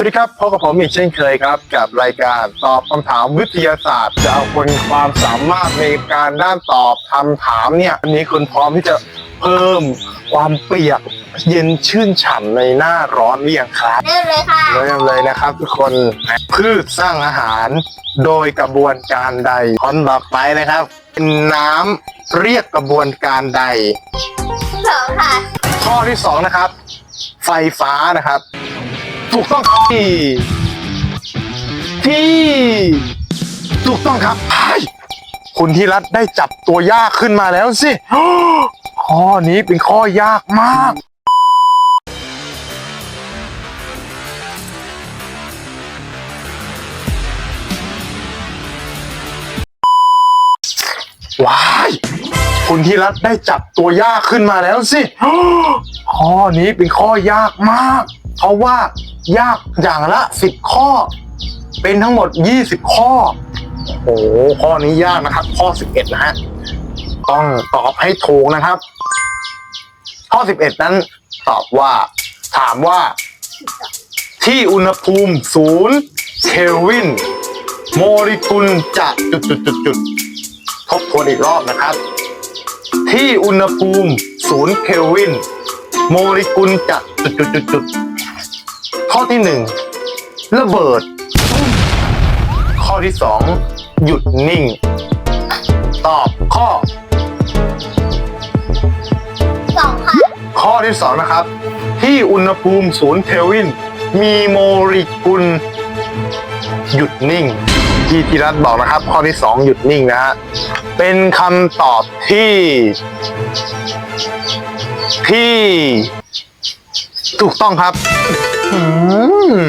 สวัสดีครับพบกับผมอีกเช่นเคยครับ กับรายการตอบคำถามวิทยาศาสตร์ จะเอาคนความสามารถในการด้านตอบคำถามเนี่ยวันนี้คุณพร้อมที่จะเพิ่มความเปียกเย็นชื่นฉ่ำในหน้าร้อนหรือยังครับเริ่มเลยค่ะเริ่มเลยนะครับ ทุกคนพืชสร้างอาหาร โดยกระบวนการใดคนต่อไปนะครับ เป็นน้ำเรียกกระบวนการใดสองค่ะ ข้อที่สองนะครับ ไฟฟ้านะครับ ถูกต้องครับที่ที่ ถูกต้องครับไอ้คุณที่รัฐได้จับตัวยากขึ้นมาแล้วสิ ข้อนี้เป็นข้อยากมาก ว้าย คุณที่รัฐได้จับตัวยากขึ้นมาแล้วสิ ข้อนี้เป็นข้อยากมาก เพราะว่า ยากอย่างละสิบข้อ เป็นทั้งหมดยี่สิบข้อ โอ้โหข้อนี้ยากนะครับ ข้อสิบเอ็ดนะฮะต้องตอบให้ถูกนะครับ ข้อสิบเอ็ดนั้น ตอบว่า ถามว่า ที่อุณหภูมิศูนย์เคลวิน โมเลกุลจะจุดจุดจุดจุดทบทวนอีกรอบนะครับ ที่อุณหภูมิศูนย์เคลวิน โมเลกุลจะจุดจุดจุดจุด ข้อที่หนึ่งระเบิด ข้อที่สองหยุดนิ่ง ตอบข้อ สองค่ะข้อที่สองนะครับ ที่อุณหภูมิศูนย์เคลวิน มีโมเลกุล หยุดนิ่ง ที่ธีรัตน์บอกนะครับ ข้อที่สองหยุดนิ่งนะฮะเป็นคำตอบที่ ที่ ถูกต้องครับ อื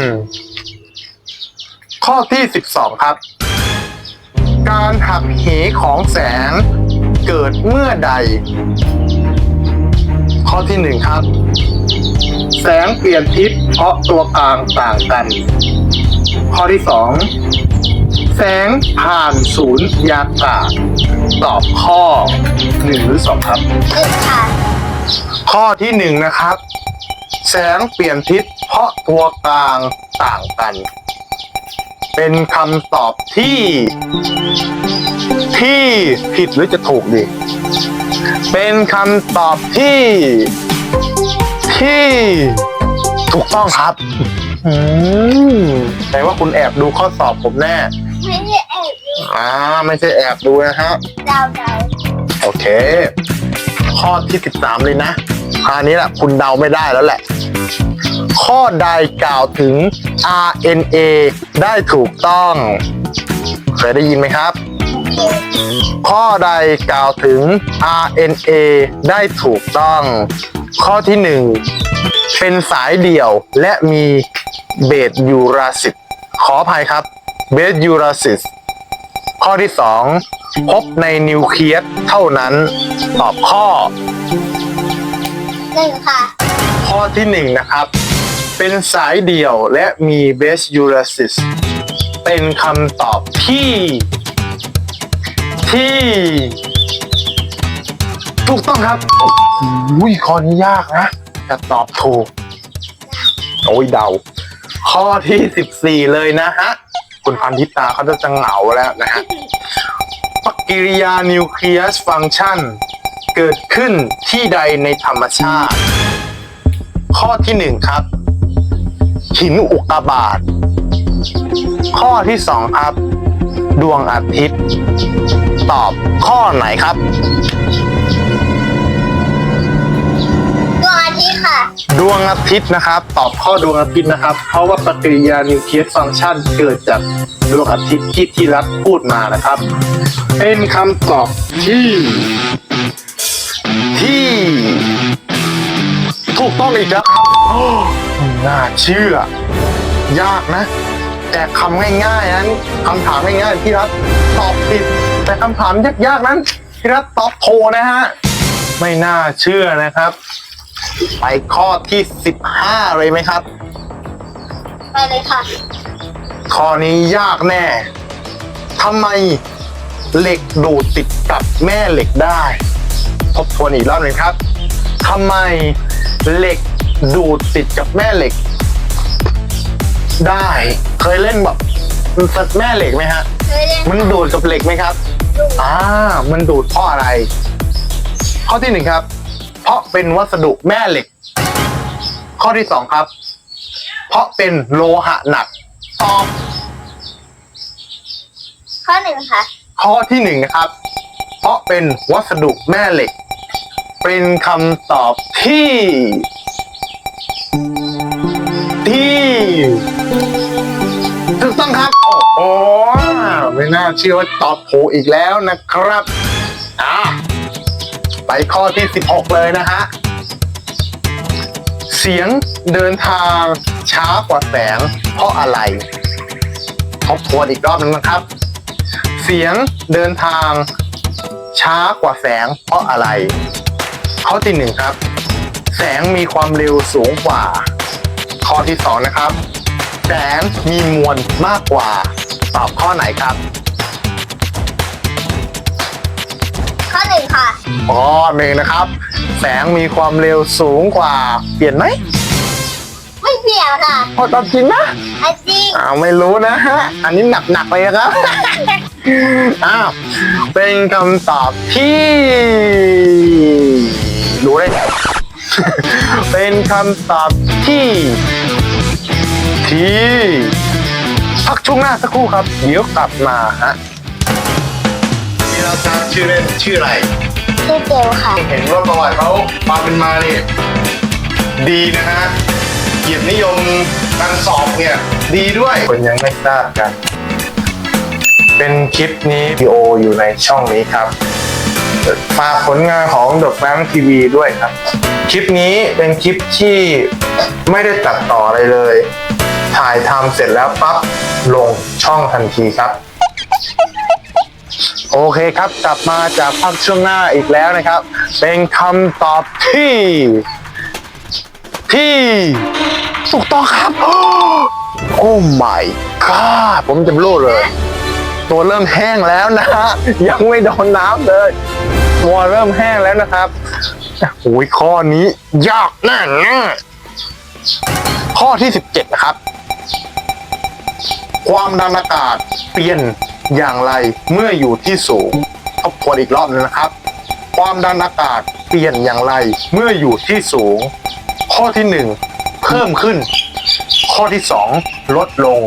มข้อที่สิบสองครับ การหักเหของแสงเกิดเมื่อใด ข้อที่หนึ่งครับ แสงเปลี่ยนทิศเพราะตัวกลางต่างกัน ข้อที่สองแสงผ่านศูนย์ยากาศ ตอบข้อหนึ่งหรือสองครับหนึ่งค่ะ ข้อที่หนึ่งนะครับ แสงเปลี่ยนทิศเพราะตัวกลางต่างกัน เป็นคำตอบที่ ที่ผิดหรือจะถูกดี เป็นคำตอบที่ ที่ถูกต้องครับอืมแต่ว่าคุณแอบดูข้อสอบผมแน่ไม่ได้แอบดูอ่าไม่ใช่แอบดูนะฮะดาวดาวโอเค ข้อที่สิบสามเลยนะคราวนี้แหละคุณเดาไม่ได้แล้วแหละ ข้อใดกล่าวถึง RNA ได้ถูกต้อง เคยได้ยินไหมครับ ข้อใดกล่าวถึง RNA ได้ถูกต้อง ข้อที่หนึ่งเป็นสายเดี่ยวและมีเบสยูราซิสขออภัยครับเบสยูราซิสข้อที่สองพบในนิวเคลียสเท่านั้น ตอบข้อหนึ่งค่ะ ข้อที่หนึ่งนะครับ เป็นสายเดี่ยวและมีเบสยูราซิสเป็นคำตอบที่ ที่ ถูกต้องครับอุ้ยข้อนี้ยากนะจะตอบถูก โอ้ยเดา ข้อที่สิบสี่เลยนะฮะ คุณพันธิตาเขาจะจะเหงาแล้วนะฮะปฏิกิริยานิวเคลียสฟังก์ชัน เกิดขึ้นที่ใดในธรรมชาติ ข้อที่หนึ่งครับ หินอุกกาบาต ข้อที่สองครับ ดวงอาทิตย์ ตอบข้อไหนครับ ดวงอาทิตย์ค่ะ ดวงอาทิตย์นะครับ ตอบข้อดวงอาทิตย์นะครับ เพราะว่าปฏิกิริยานิวเคลียสฟังก์ชันเกิดจากดวงอาทิตย์ที่ที่รัฐพูดมานะครับ เป็นคำตอบที่ ที่ ถูกต้องอีกแล้วครับโอ้ไม่ น่าเชื่อ ยากนะ แต่คำง่ายๆนั้นคำถามง่ายๆที่รัฐตอบผิด แต่คำถามยากๆนั้นที่รัฐตอบโทนะฮะ ไม่น่าเชื่อนะครับ ไปข้อที่สิบห้าเลยไหมครับ ไปเลยค่ะ ข้อนี้ยากแน่ทำไมเหล็กดูดติดกับแม่เหล็กได้ ทบทวนอีกรอบหนึ่งครับทำไมเหล็ก ดูดติดกับแม่เหล็ก ได้ เคยเล่นแบบแม่เหล็กไหมฮะ เคยเล่นมันดูดกับเหล็กไหมครับดูอ่า มันดูดเพราะอะไร ข้อที่หนึ่งครับ เพราะเป็นวัสดุแม่เหล็ก ข้อที่สองครับ เพราะเป็นโลหะหนักตอบข้อหนึ่งค่ะ ข้อที่หนึ่งนะครับ เพราะเป็นวัสดุแม่เหล็ก เป็นคำตอบที่ ที่ถูกต้องครับ โอ้โหไม่น่าเชื่อว่าตอบถูกอีกแล้วนะครับ อะ ไปข้อที่ 16 เลยนะฮะ เสียงเดินทางช้ากว่าแสงเพราะอะไรทบทวนอีกรอบหนึงนะครับ เสียงเดินทางช้ากว่าแสงเพราะอะไร ข้อที่หนึ่งครับ แสงมีความเร็วสูงกว่า ข้อที่สองนะครับแสงมีมวลมากกว่า ตอบข้อไหนครับ ข้อหนึ่งค่ะ ข้อหนึ่งนะครับ แสงมีความเร็วสูงกว่า เปลี่ยนไหมไม่เปลี่ยนค่ะ พอตอบจริงนะอันจริงอ้าวไม่รู้นะฮะ อันนี้หนักๆเลยนะครับ อ้าว เป็นคำตอบที่ รู้ได้ไง เป็นคำตอบที่ที่พักช่วงหน้าสักครู่ครับ เดี๋ยวกลับมาฮะนี่เราทราบชื่อเล่นชื่ออะไร ชื่อเกลค่ะ เห็นว่าประวัติเขาความเป็นมาเนี่ยดีนะฮะเกียรตินิยมการสอบเนี่ยดีด้วย คนยังไม่ทราบกัน เป็นคลิปนี้วิดีโออยู่ในช่องนี้ครับ ฝากผลงานของ The Frank TV ด้วยครับ คลิปนี้เป็นคลิปที่ไม่ได้ตัดต่ออะไรเลย ถ่ายทำเสร็จแล้วปั๊บลงช่องทันทีครับ โอเคครับกลับมาจากพักช่วงหน้าอีกแล้วนะครับ เป็นคำตอบที่ ที่ถูกต้องครับ โอ้ my god ผมจะรู้เลย ตัวเริ่มแห้งแล้วนะฮะยังไม่โดนน้ำเลย ตัวเริ่มแห้งแล้วนะครับ โอ้ยข้อนี้ยากแน่แน่ข้อที่17นะครับ ความดันอากาศเปลี่ยนอย่างไรเมื่ออยู่ที่สูงทบทวนอีกรอบหนึงนะครับ ความดันอากาศเปลี่ยนอย่างไรเมื่ออยู่ที่สูง ข้อที่หนึ่งเพิ่มขึ้น ข้อที่สองลดลง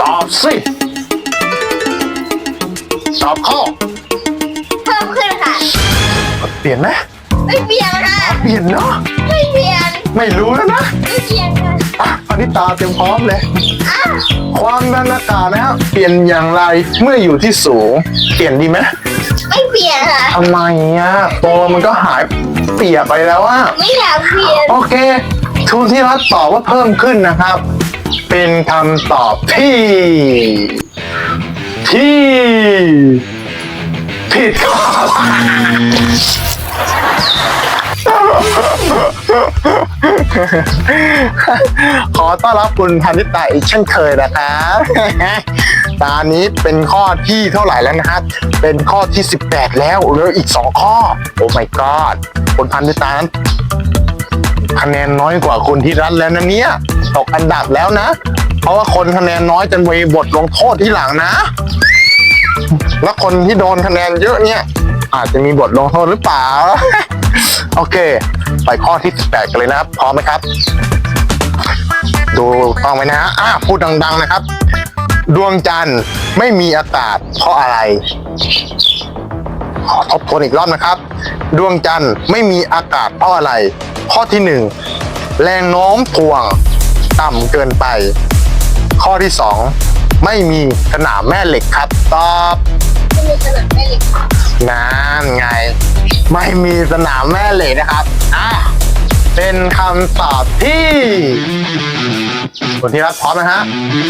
ตอบสิตอบข้อ เปลี่ยนไหมไม่เปลี่ยนค่ะ เปลี่ยนเนาะ ไม่เปลี่ยน ไม่รู้แล้วนะ ไม่เปลี่ยนค่ะอะปณิตาเตรียมพร้อมเลย อ้าวความดันอากาศนะครับเปลี่ยนอย่างไรเมื่ออยู่ที่สูง เปลี่ยนดีไหมไม่เปลี่ยนค่ะ ทำไมอะตัวมันก็หายเปียกไปแล้วอะ ไม่อยากเปลี่ยน โอเคทุนที่รัฐตอบว่าเพิ่มขึ้นนะครับ เป็นคำตอบที่ ที่ผิดครับ ขอต้อนรับคุณพันิตาอีกเช่นเคยนะครับตอนนี้เป็นข้อที่เท่าไหร่แล้วนะครับ เป็นข้อที่ 18 แล้วเหลืออีก 2 ข้อ โอ้ my god คุณพันิตานั้นคะแนนน้อยกว่าคุณที่รัฐแล้วนะเนี่ย ตกอันดับแล้วนะ เพราะว่าคนคะแนนน้อยจะมีบทลงโทษที่หลังนะ แล้วคนที่โดนคะแนนเยอะเนี่ย อาจจะมีบทลงโทษหรือเปล่า โอเค ไปข้อที่ 18 กันเลยนะครับ พร้อมไหมครับ ดูต้องไหมนะฮะอะพูดดัง ๆ นะครับ ดวงจันทร์ไม่มีอากาศเพราะอะไร ขอทบทวนอีกรอบนะครับ ดวงจันทร์ไม่มีอากาศเพราะอะไร ข้อที่หนึ่งแรงโน้มถ่วงต่ำเกินไป ข้อที่สองไม่มีสนามแม่เหล็กครับตอบ ม่มีขนาม่เล็กนาไง ไม่มีสนามแม่เหล็กนะครับอะเป็นคำตอบที่คุณที่รับพร้อมนะฮะ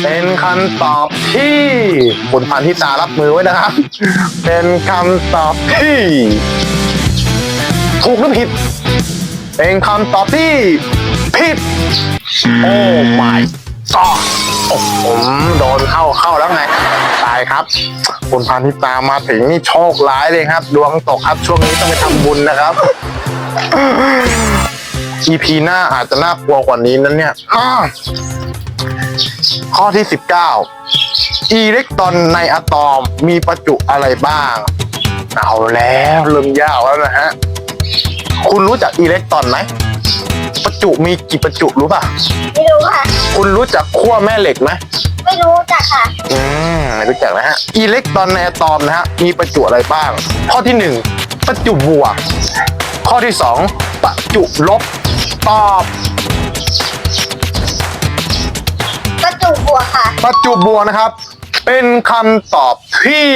เป็นคำตอบที่คุณพันธิตารับมือไว้นะครับ เป็นคำตอบที่ ถูกหรือผิด เป็นคำตอบที่ผิด โอ้ my god โอ้ผมโดนเข้าเข้าแล้วไงตายครับ คุณพันธิตามาถึงนี่โชคร้ายเลยครับ ดวงตกครับช่วงนี้ต้องไปทำบุญนะครับ EP หน้าอาจจะน่ากลัวกว่านี้นั้นเนี่ยอ้าข้อที่ 19 อิเล็กตรอนในอะตอมมีประจุอะไรบ้าง เอาแล้วเริ่มยากแล้วนะฮะ คุณรู้จักอิเล็กตรอนไหม ประจุมีกี่ประจุรู้ป่ะ ไม่รู้ค่ะ คุณรู้จักขั้วแม่เหล็กไหมไม่รู้จักค่ะอืมไม่รู้จักนะฮะอิเล็กตรอนในอะตอมนะฮะมีประจุอะไรบ้าง ข้อที่หนึ่งประจุบวก ข้อที่สองประจุลบ ตอบ ประจุบวกค่ะ ประจุบวกนะครับ เป็นคำตอบที่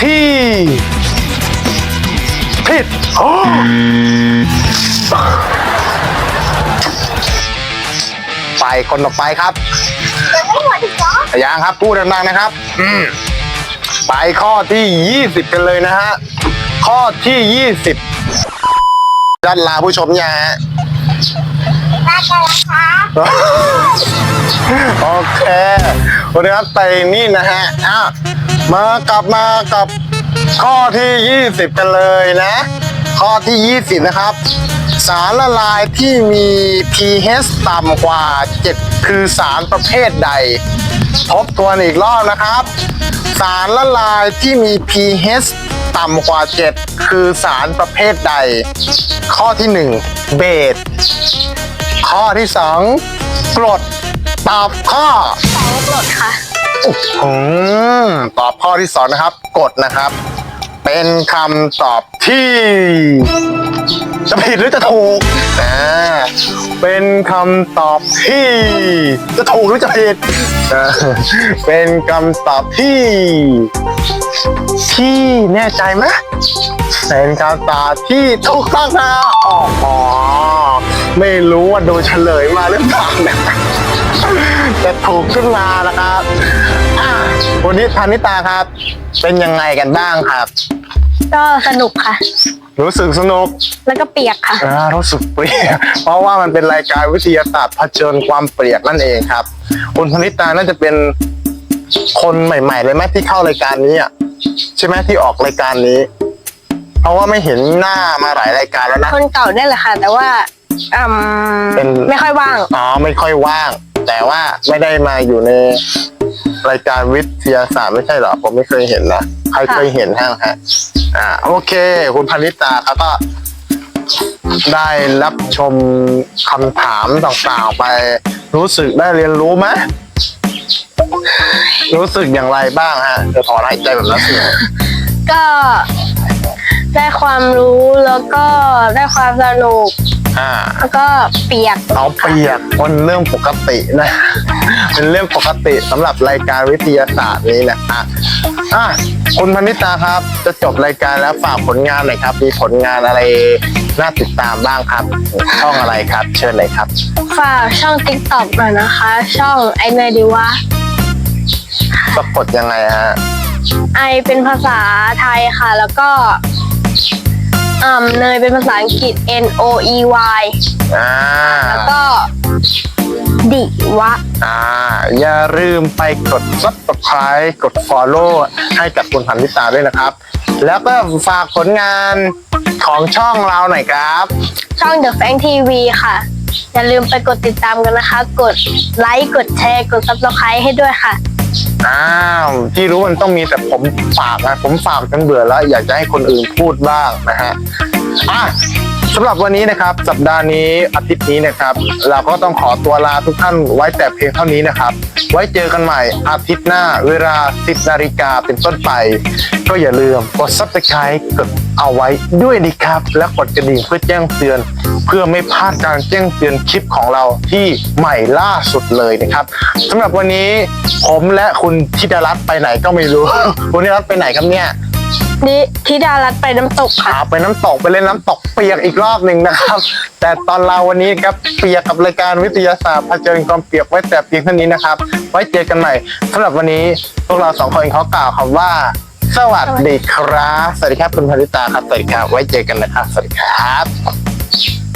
ที่ผิดโอ้ ไปคนต่อไปครับยังไม่หมดอีกเหรอยังครับพูดดังๆนะครับ อืมไปข้อที่ 20 กันเลยนะฮะ ข้อที่ 20จัดลาผู้ชมยังฮะได้กันแล้วค่ะโอเควันนี้ครับไปนี่นะฮะอะมากลับมากับข้อที่ 20 กันเลยนะ ข้อที่ 20 นะครับ สารละลายที่มี pH ต่ำกว่า 7 คือสารประเภทใด ทบทวนอีกรอบนะครับ สารละลายที่มี pH ต่ำกว่า 7 คือสารประเภทใด ข้อที่ 1 เบสข้อที่ 2 กรดตอบข้อสองกรดค่ะ อืมตอบข้อที่2นะครับ กดนะครับ เป็นคำตอบที่จะผิดหรือจะถูกอ่าเป็นคำตอบที่ จะถูกหรือจะผิดอ่าเป็นคำตอบที่ ที่แน่ใจไหมเป็นคำตอบที่ถูกต้องนะอ๋ออ๋อไม่รู้ว่าโดูเฉลยมาหรือเปล่านะแต่ถูกขึ้นมานะครับ อะวันนี้พานิตาครับ เป็นยังไงกันบ้างครับ ก็สนุกค่ะ รู้สึกสนุกแล้วก็เปียกค่ะ อ่ารู้สึกเปรียก เพราะว่ามันเป็นรายการวิทยาศาสตร์เผชิญความเปรียกนั่นเองครับ คุณพนิตาน่าจะเป็นคนใหม่ ๆ เลยไหมที่เข้ารายการนี้อะใช่ไหมที่ออกรายการนี้ เพราะว่าไม่เห็นหน้ามาหลายรายการแล้วนะ คนเก่าได้แหละค่ะ แต่ว่าอืมเป็น ไม่ค่อยว่าง อ๋อไม่ค่อยว่าง แต่ว่าไม่ได้มาอยู่ใน รายการวิทยาศาสตร์ไม่ใช่เหรอ ผมไม่เคยเห็นนะใครเคยเห็นห้างฮะอ่าโอเค คุณพนิตาครับก็ได้รับชมคำถามต่างๆไป รู้สึกได้เรียนรู้ไหมรู้สึกอย่างไรบ้างฮะจะถอนหายใจแบบนั้นสิก็ได้ความรู้แล้วก็ได้ความสนุก อ่าแล้วก็เปียก เอาเปียกเป็นเรื่องปกตินะ เป็นเรื่องปกติสำหรับรายการวิทยาศาสตร์นี้นะอะอะคุณพนิตาครับ จะจบรายการแล้วฝากผลงานหน่อยครับ มีผลงานอะไรน่าติดตามบ้างครับ ช่องอะไรครับ เชิญเลยครับ ฝากช่อง t ิ k t o k หน่อยนะคะ ช่องไอเนยดีวะสะกดยังไงฮะ ไอเป็นภาษาไทยค่ะ แล้วก็ อ่าเนยเป็นภาษาอังกฤษ N O E Y อ่าแล้วก็ ดิวะ อ่า อย่าลืมไปกด subscribe กด follow ให้กับคุณพันธิตาด้วยนะครับ แล้วก็ฝากผลงานของช่องเราหน่อยครับ ช่อง The Fang TV ค่ะ อย่าลืมไปกดติดตามกันนะคะ กดไลค์ กดแชร์ กด subscribe ให้ด้วยค่ะ อ้าวที่รู้มันต้องมีแต่ผมฝากนะผมฝากจนเบื่อแล้ว อยากจะให้คนอื่นพูดบ้างนะฮะอะ สำหรับวันนี้นะครับ สัปดาห์นี้อาทิตย์นี้นะครับ เราก็ต้องขอตัวลาทุกท่านไว้แต่เพียงเท่านี้นะครับ ไว้เจอกันใหม่อาทิตย์หน้าเวลา 10นาฬิกาเป็นต้นไป ก็อย่าลืมกด subscribe กดเอาไว้ด้วยนะครับ และกดกระดิ่งเพื่อแจ้งเตือน เพื่อไม่พลาดการแจ้งเตือนคลิปของเราที่ใหม่ล่าสุดเลยนะครับสำหรับวันนี้ผมและคุณธิดารัตน์ไปไหนก็ไม่รู้ คุณธิดารัตน์ไปไหนครับเนี่ย นี่ธิดารัตน์ไปน้ำตกค่ะพาไปน้ำตกไปเล่นน้ำตกเปียกอีกรอบหนึ่งนะครับ แต่ตอนเราวันนี้ครับเปียกกับรายการวิทยาศาสตร์เผชิญความเปียกไว้แต่เพียงเท่านี้นะครับ ไว้เจอกันใหม่สำหรับวันนี้พวกเราสองคนเขากล่าวคำว่า สวัสดีครับ สวัสดีครับคุณพนิตาครับสวัสดีครับ ไว้เจอกันนะครับ สวัสดีครับ